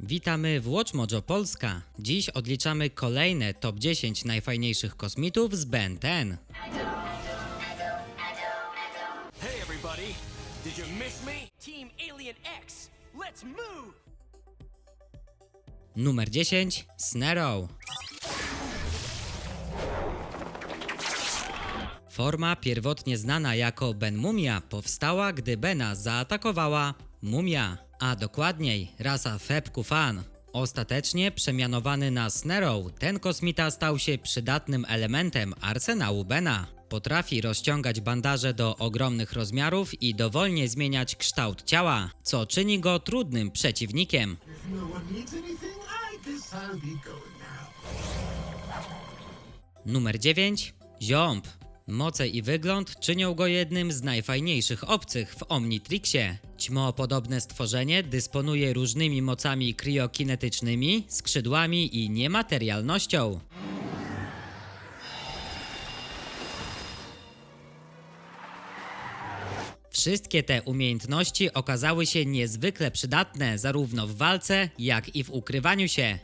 Witamy w Watch Mojo Polska. Dziś odliczamy kolejne top 10 najfajniejszych kosmitów z Ben 10. Hey everybody! Did you miss me? Team Alien X! Let's move! Numer 10 Snarrow. Forma pierwotnie znana jako Ben Mumia powstała, gdy Bena zaatakowała Mumia, a dokładniej rasa Feb Kufan. Ostatecznie przemianowany na Snarrow, ten kosmita stał się przydatnym elementem arsenału Bena. Potrafi rozciągać bandaże do ogromnych rozmiarów i dowolnie zmieniać kształt ciała, co czyni go trudnym przeciwnikiem. Numer 9. Ziąb. Moce i wygląd czynią go jednym z najfajniejszych obcych w Omnitrixie. Ćmopodobne stworzenie dysponuje różnymi mocami kriokinetycznymi, skrzydłami i niematerialnością. Wszystkie te umiejętności okazały się niezwykle przydatne zarówno w walce, jak i w ukrywaniu się.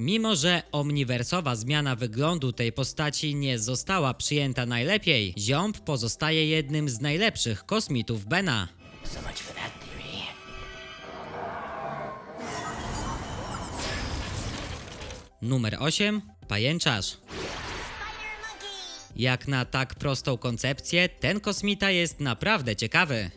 Mimo, że omniwersowa zmiana wyglądu tej postaci nie została przyjęta najlepiej, Ziąb pozostaje jednym z najlepszych kosmitów Bena. Numer 8. Pajęczarz. Jak na tak prostą koncepcję, ten kosmita jest naprawdę ciekawy.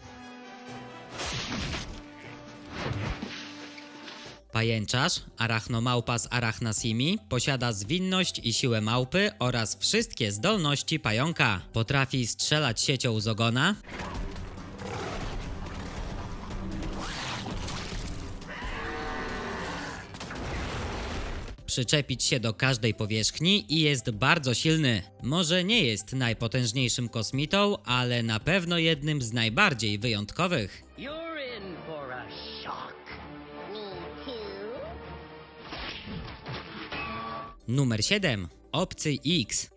Pajęczarz, arachnomałpa z arachnasimi, posiada zwinność i siłę małpy oraz wszystkie zdolności pająka. Potrafi strzelać siecią z ogona, przyczepić się do każdej powierzchni i jest bardzo silny. Może nie jest najpotężniejszym kosmitą, ale na pewno jednym z najbardziej wyjątkowych. Numer 7. Obcy X.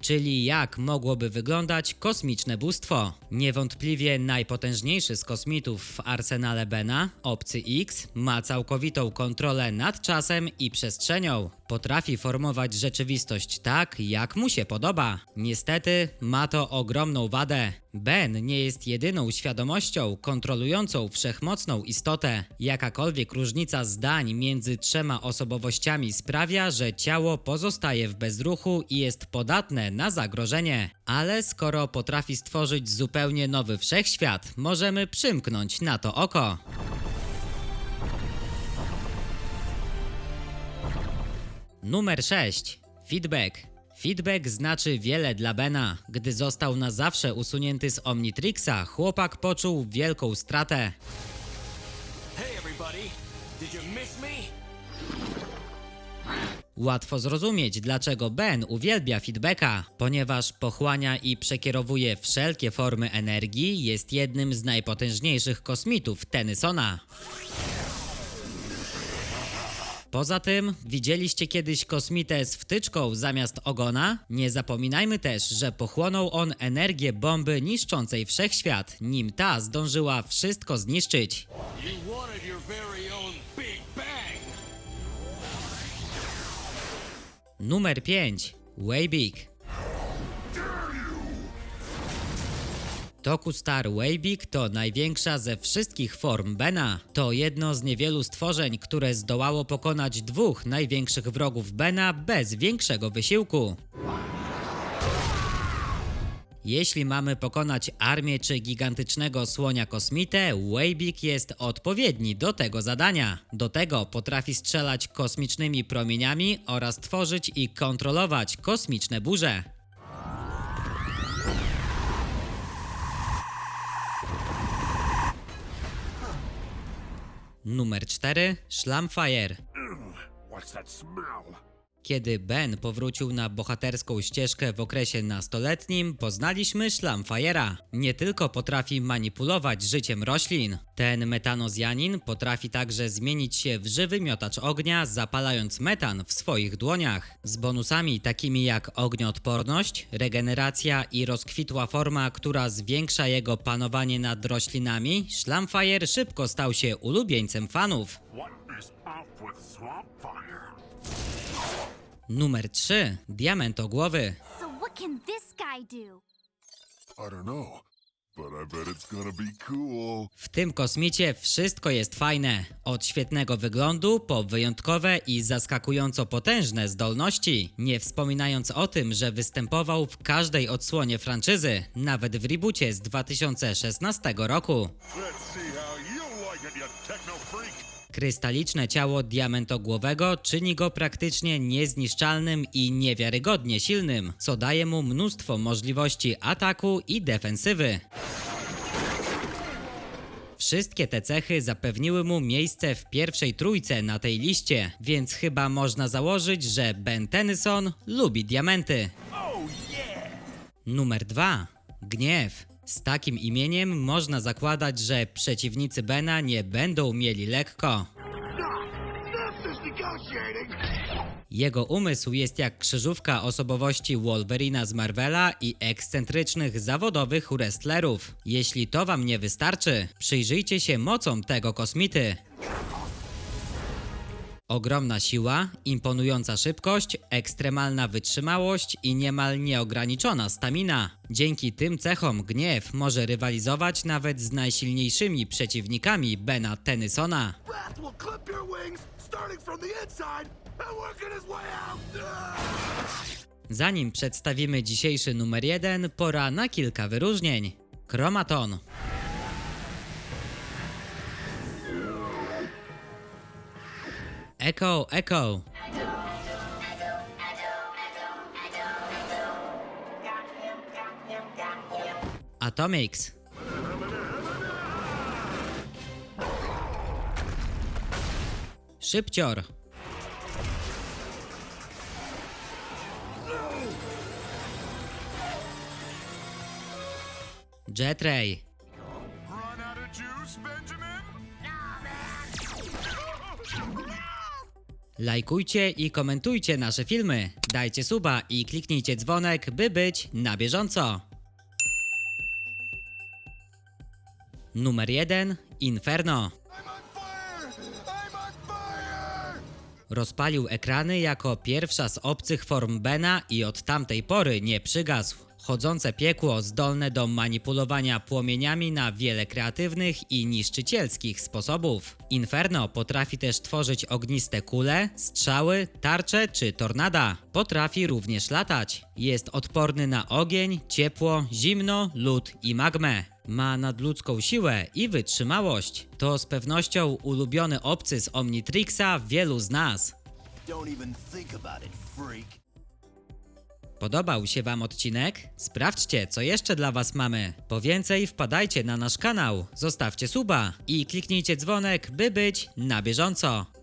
Czyli jak mogłoby wyglądać kosmiczne bóstwo? Niewątpliwie najpotężniejszy z kosmitów w arsenale Bena, Obcy X, ma całkowitą kontrolę nad czasem i przestrzenią. Potrafi formować rzeczywistość tak, jak mu się podoba. Niestety, ma to ogromną wadę. Ben nie jest jedyną świadomością kontrolującą wszechmocną istotę. Jakakolwiek różnica zdań między trzema osobowościami sprawia, że ciało pozostaje w bezruchu i jest podatne na zagrożenie. Ale skoro potrafi stworzyć zupełnie nowy wszechświat, możemy przymknąć na to oko. Numer 6. Feedback. Feedback znaczy wiele dla Bena. Gdy został na zawsze usunięty z Omnitrixa, chłopak poczuł wielką stratę. Hey everybody! Did you miss me? Łatwo zrozumieć, dlaczego Ben uwielbia feedbacka, ponieważ pochłania i przekierowuje wszelkie formy energii, jest jednym z najpotężniejszych kosmitów Tennysona. Poza tym, widzieliście kiedyś kosmitę z wtyczką zamiast ogona? Nie zapominajmy też, że pochłonął on energię bomby niszczącej wszechświat, nim ta zdążyła wszystko zniszczyć. Your very own Big Tokustar Weybig to największa ze wszystkich form Bena. To jedno z niewielu stworzeń, które zdołało pokonać dwóch największych wrogów Bena bez większego wysiłku. Jeśli mamy pokonać armię czy gigantycznego słonia kosmitę, Weybig jest odpowiedni do tego zadania. Do tego potrafi strzelać kosmicznymi promieniami oraz tworzyć i kontrolować kosmiczne burze. Numer 4. Schlamfire. What's that smell? Kiedy Ben powrócił na bohaterską ścieżkę w okresie nastoletnim, poznaliśmy Schlamfajera. Nie tylko potrafi manipulować życiem roślin. Ten metanozjanin potrafi także zmienić się w żywy miotacz ognia, zapalając metan w swoich dłoniach. Z bonusami takimi jak ognioodporność, regeneracja i rozkwitła forma, która zwiększa jego panowanie nad roślinami, Schlamfire szybko stał się ulubieńcem fanów. What is up with Swamp Fire? Numer 3. Diamentogłowy. So what can this guy do? I don't know, but I bet it's gonna be cool. W tym kosmicie wszystko jest fajne. Od świetnego wyglądu po wyjątkowe i zaskakująco potężne zdolności. Nie wspominając o tym, że występował w każdej odsłonie franczyzy, nawet w reboocie z 2016 roku. Let's see how you like it, you techno freak. Krystaliczne ciało diamentogłowego czyni go praktycznie niezniszczalnym i niewiarygodnie silnym, co daje mu mnóstwo możliwości ataku i defensywy. Wszystkie te cechy zapewniły mu miejsce w pierwszej trójce na tej liście, więc chyba można założyć, że Ben Tennyson lubi diamenty. Numer 2. Gniew. Z takim imieniem można zakładać, że przeciwnicy Bena nie będą mieli lekko. Jego umysł jest jak krzyżówka osobowości Wolverina z Marvela i ekscentrycznych zawodowych wrestlerów. Jeśli to wam nie wystarczy, przyjrzyjcie się mocom tego kosmity. Ogromna siła, imponująca szybkość, ekstremalna wytrzymałość i niemal nieograniczona stamina. Dzięki tym cechom gniew może rywalizować nawet z najsilniejszymi przeciwnikami Bena Tennysona. Zanim przedstawimy dzisiejszy numer jeden, pora na kilka wyróżnień. Chromaton. Echo, Echo. Atomics. Szybcior. Jetray. Lajkujcie i komentujcie nasze filmy. Dajcie suba i kliknijcie dzwonek, by być na bieżąco. Numer 1. Inferno. Rozpalił ekrany jako pierwsza z obcych form Bena i od tamtej pory nie przygasł. Chodzące piekło zdolne do manipulowania płomieniami na wiele kreatywnych i niszczycielskich sposobów. Inferno potrafi też tworzyć ogniste kule, strzały, tarcze czy tornada. Potrafi również latać. Jest odporny na ogień, ciepło, zimno, lód i magmę. Ma nadludzką siłę i wytrzymałość. To z pewnością ulubiony obcy z Omnitrixa wielu z nas. Don't even think about it, freak. Podobał się Wam odcinek? Sprawdźcie, co jeszcze dla Was mamy. Po więcej wpadajcie na nasz kanał, zostawcie suba i kliknijcie dzwonek, by być na bieżąco.